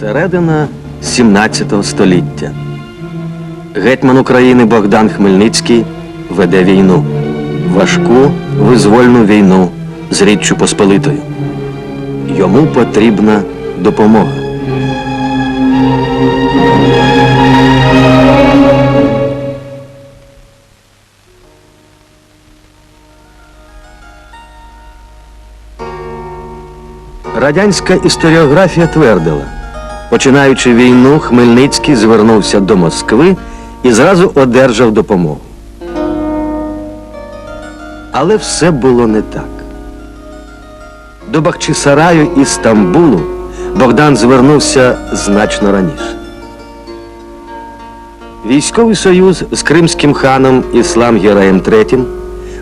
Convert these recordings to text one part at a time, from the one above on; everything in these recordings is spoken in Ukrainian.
Середина 17 століття. Гетьман України Богдан Хмельницький веде війну. Важку визвольну війну з Річчю Посполитою. Йому потрібна допомога. Радянська історіографія твердила, починаючи війну, Хмельницький звернувся до Москви і зразу одержав допомогу. Але все було не так. До Бахчисараю і Стамбулу Богдан звернувся значно раніше. Військовий союз з кримським ханом Іслам Гераєм III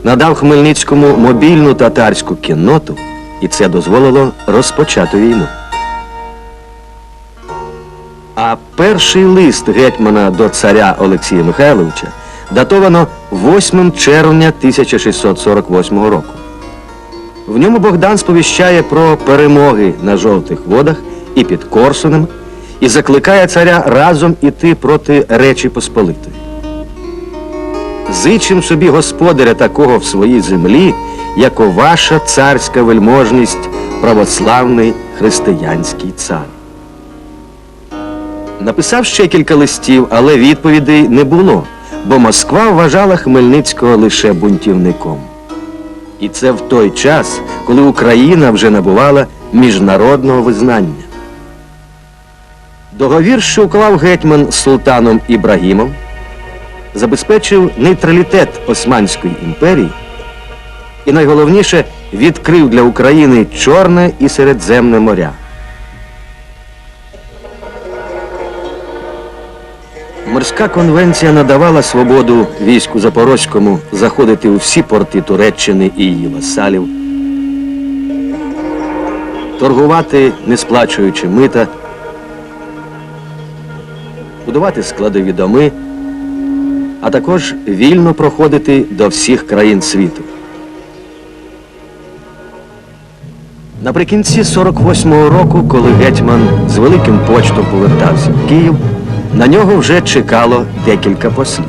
надав Хмельницькому мобільну татарську кінноту, і це дозволило розпочати війну. А перший лист гетьмана до царя Олексія Михайловича датовано 8 червня 1648 року. В ньому Богдан сповіщає про перемоги на жовтих водах і під Корсунем і закликає царя разом іти проти Речі Посполитої. Зичим собі господаря такого в своїй землі, як ваша царська вельможність, православний християнський цар. Написав ще кілька листів, але відповідей не було, бо Москва вважала Хмельницького лише бунтівником. І це в той час, коли Україна вже набувала міжнародного визнання. Договір, що уклав гетьман з султаном Ібрагімом, забезпечив нейтралітет Османської імперії і найголовніше відкрив для України Чорне і Середземне моря. Морська конвенція надавала свободу війську Запорозькому заходити у всі порти Туреччини і її васалів, торгувати, не сплачуючи мита, будувати складові доми, а також вільно проходити до всіх країн світу. Наприкінці 48-го року, коли гетьман з великим почтом повертався в Київ, на нього вже чекало декілька послів.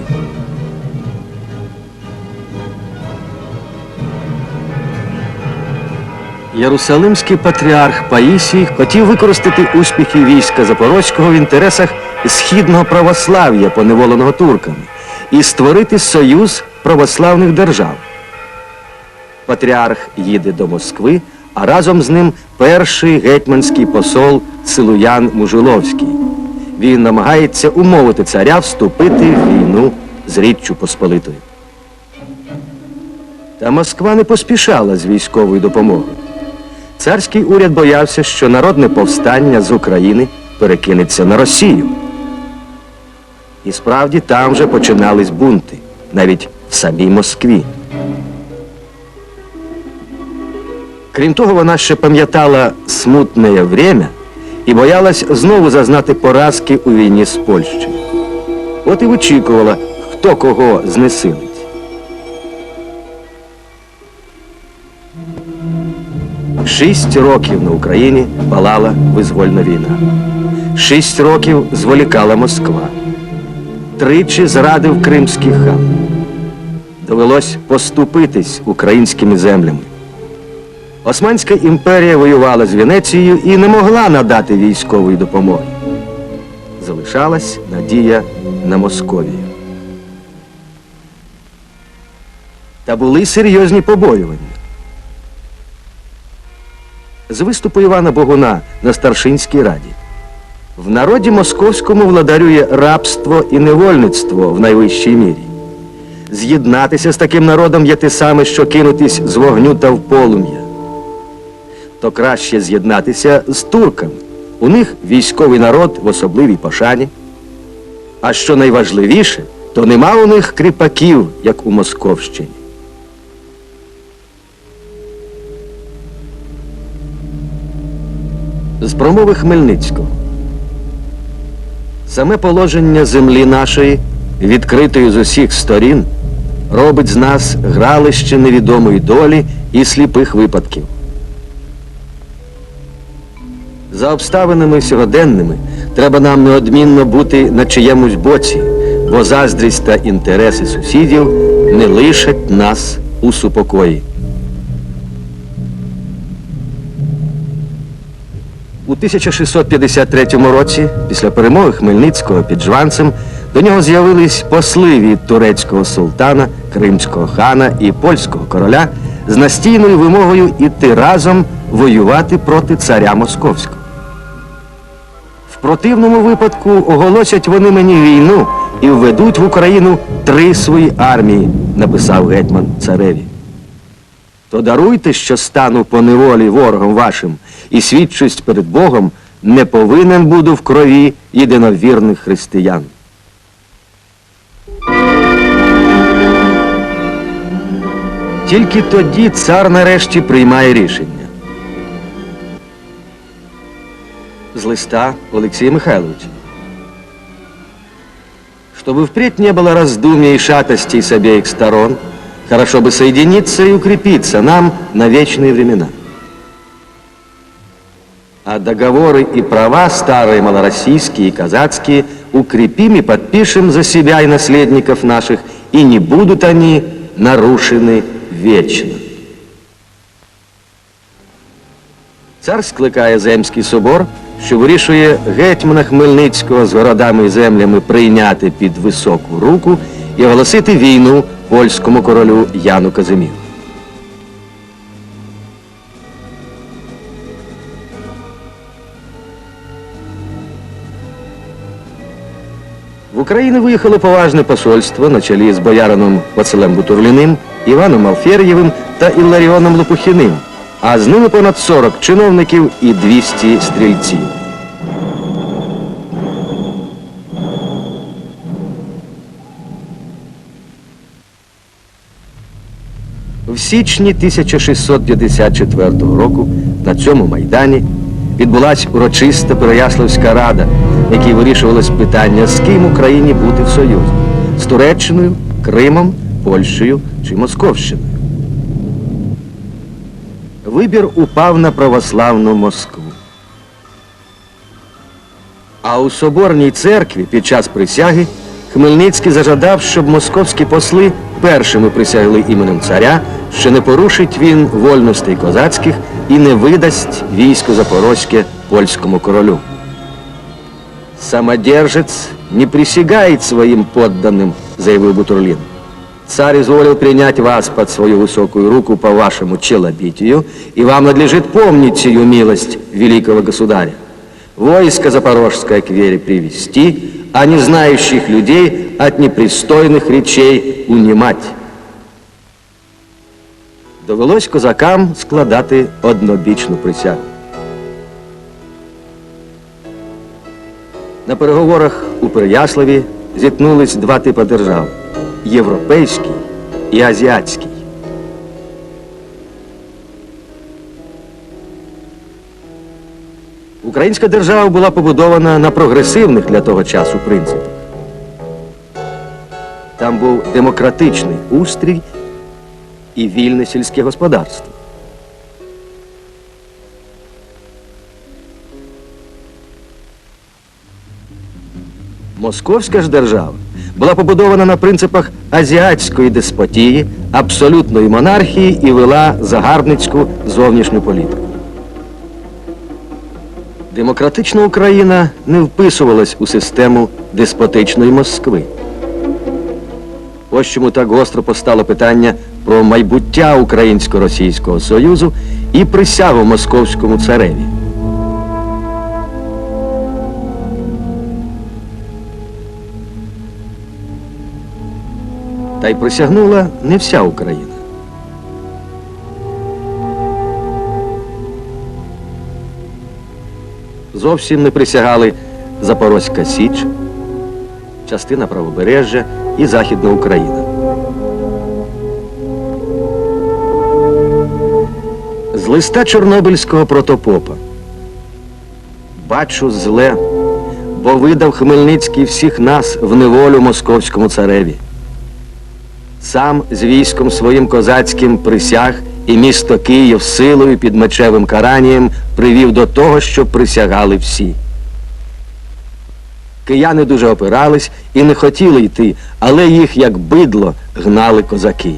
Єрусалимський патріарх Паїсій хотів використати успіхи війська Запорозького в інтересах східного православ'я, поневоленого турками, і створити союз православних держав. Патріарх їде до Москви, а разом з ним перший гетьманський посол Силуян Мужиловський. Він намагається умовити царя вступити в війну з Річчю Посполитою. Та Москва не поспішала з військовою допомогою. Царський уряд боявся, що народне повстання з України перекинеться на Росію. І справді там вже починались бунти, навіть в самій Москві. Крім того, вона ще пам'ятала смутне время і боялась знову зазнати поразки у війні з Польщею. От і вичікувала, хто кого знесилить. Шість років на Україні палала визвольна війна. Шість років зволікала Москва. Тричі зрадив кримський хан. Довелось поступитись українськими землями. Османська імперія воювала з Венецією і не могла надати військової допомоги. Залишалась надія на Московію. Та були серйозні побоювання. З виступу Івана Богуна на Старшинській раді. В народі московському владарює рабство і невольництво в найвищій мірі. З'єднатися з таким народом є те саме, що кинутись з вогню та в полум'я. То краще з'єднатися з турками. У них військовий народ в особливій пошані. А що найважливіше, то нема у них кріпаків, як у Московщині. З промови Хмельницького. Саме положення землі нашої, відкритої з усіх сторін, робить з нас гралище невідомої долі і сліпих випадків. За обставинами сьогоденними треба нам неодмінно бути на чиємусь боці, бо заздрість та інтереси сусідів не лишать нас у супокої. У 1653 році, після перемоги Хмельницького під Жванцем, до нього з'явились посли від турецького султана, кримського хана і польського короля з настійною вимогою іти разом воювати проти царя Московського. Противному випадку оголосять вони мені війну і введуть в Україну три свої армії, написав гетьман цареві. То даруйте, що стану по неволі ворогом вашим, і свідчусь перед Богом, не повинен буду в крові єдиновірних християн. Тільки тоді цар нарешті приймає рішення. З листа Олексія Михайловича. Чтобы впредь не было раздумий и шатостей с обеих сторон, хорошо бы соединиться и укрепиться нам на вечные времена. А договоры и права старые малороссийские и казацкие укрепим и подпишем за себя и наследников наших, и не будут они нарушены вечно. Цар скликає Земський собор, що вирішує гетьмана Хмельницького з городами і землями прийняти під високу руку і оголосити війну польському королю Яну Казиміру. В Україну виїхало поважне посольство на чолі з боярином Василем Бутурліним, Іваном Алфєр'євим та Ілларіоном Лопухіним, а з ними понад 40 чиновників і 200 стрільців. В січні 1654 року на цьому майдані відбулася урочиста Переяславська рада, в якій вирішувалось питання, з ким Україні бути в Союзі з Туреччиною, Кримом, Польщею чи Московщиною. Вибір упав на православну Москву. А у Соборній церкві під час присяги Хмельницький зажадав, щоб московські посли першими присягли іменем царя, що не порушить він вольностей козацьких і не видасть військо Запорозьке польському королю. Самодержец не присягает своим подданным, заявил Бутурлин. Царь изволил принять вас под свою высокую руку по вашему челобитию, и вам надлежит помнить сию милость великого государя. Войско запорожское к вере привести, а не знающих людей от непристойных речей унимать. Довелось козакам складати однобічну присягу. На переговорах у Переяславі зіткнулись два типи держав Європейський і азіатський. Українська держава була побудована на прогресивних для того часу принципах. Там був демократичний устрій і вільне сільське господарство. Московська ж держава була побудована на принципах азіатської деспотії, абсолютної монархії і вела загарбницьку зовнішню політику. Демократична Україна не вписувалась у систему деспотичної Москви. Ось чому так гостро постало питання про майбуття Українсько-Російського Союзу і присягу московському цареві. Та й присягнула не вся Україна. Зовсім не присягали Запорозька Січ, частина правобережжя і Західна Україна. З листа Чорнобильського протопопа. Бачу зле, бо видав Хмельницький всіх нас в неволю московському цареві. Сам з військом своїм козацьким присяг І місто Київ силою під мечевим каранням привів до того, що присягали всі. Кияни дуже опирались і не хотіли йти, але їх, як бидло, гнали козаки.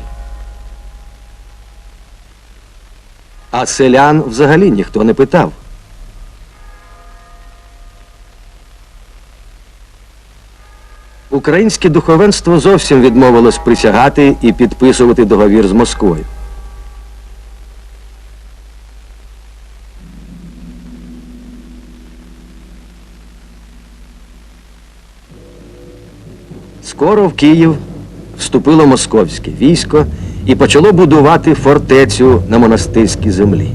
А селян взагалі ніхто не питав. Українське духовенство зовсім відмовилось присягати і підписувати договір з Москвою. Скоро в Київ вступило московське військо і почало будувати фортецю на монастирській землі.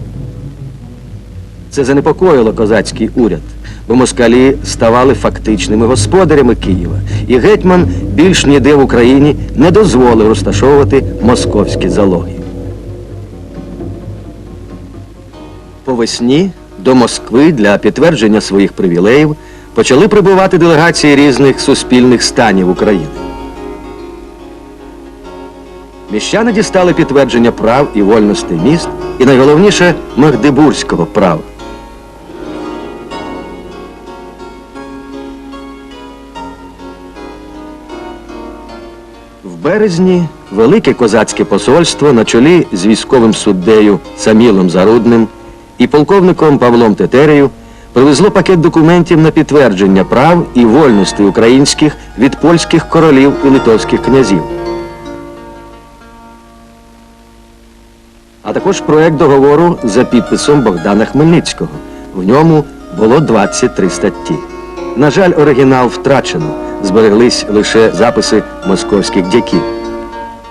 Це занепокоїло козацький уряд, бо москалі ставали фактичними господарями Києва, і гетьман більш ніде в Україні не дозволив розташовувати московські залоги. По весні до Москви для підтвердження своїх привілеїв почали прибувати делегації різних суспільних станів України. Міщани дістали підтвердження прав і вольностей міст, і найголовніше Магдебурзького права. Березні велике козацьке посольство на чолі з військовим суддею Самілом Зарудним і полковником Павлом Тетерею привезло пакет документів на підтвердження прав і вольностей українських від польських королів і литовських князів. а також проект договору за підписом Богдана Хмельницького. В ньому було 23 статті. На жаль, оригінал втрачено, збереглись лише записи московських дяків.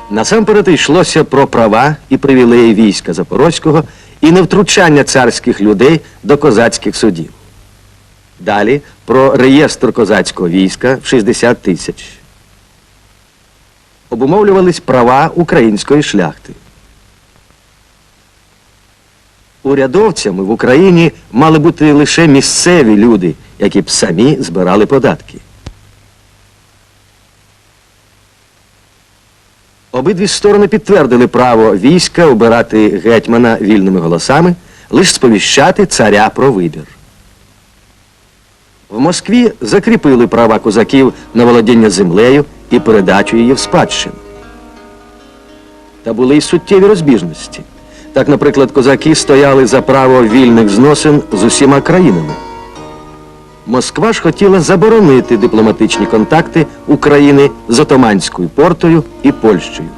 Насамперед йшлося про права і привілеї війська Запорозького і невтручання царських людей до козацьких судів. Далі про реєстр козацького війська в 60 тисяч. Обумовлювались права української шляхти. Урядовцями в Україні мали бути лише місцеві люди, які б самі збирали податки. Обидві сторони підтвердили право війська обирати гетьмана вільними голосами, лише сповіщати царя про вибір. В Москві закріпили права козаків на володіння землею і передачу її в спадщину. Та були й суттєві розбіжності. Так, наприклад, козаки стояли за право вільних зносин з усіма країнами. Москва ж хотіла заборонити дипломатичні контакти України з Отоманською портою і Польщею.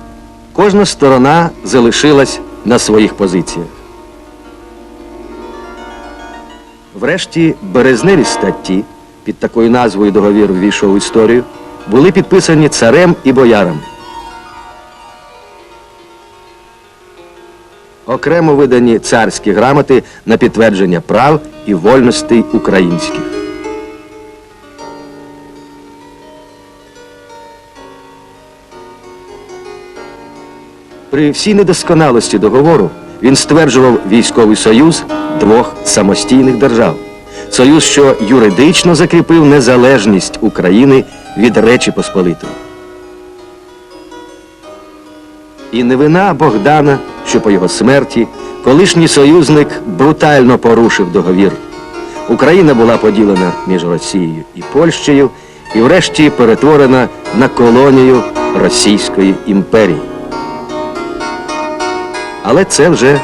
Кожна сторона залишилась на своїх позиціях. Врешті березневі статті, під такою назвою договір ввійшов в історію, були підписані царем і боярами. окремо видані царські грамоти на підтвердження прав і вольностей українських. При всій недосконалості договору він стверджував військовий союз двох самостійних держав. Союз, що юридично закріпив незалежність України від Речі Посполитої. І не вина Богдана, що по його смерті колишній союзник брутально порушив договір. Україна була поділена між Росією і Польщею і врешті перетворена на колонію Російської імперії. Але це вже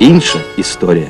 інша історія.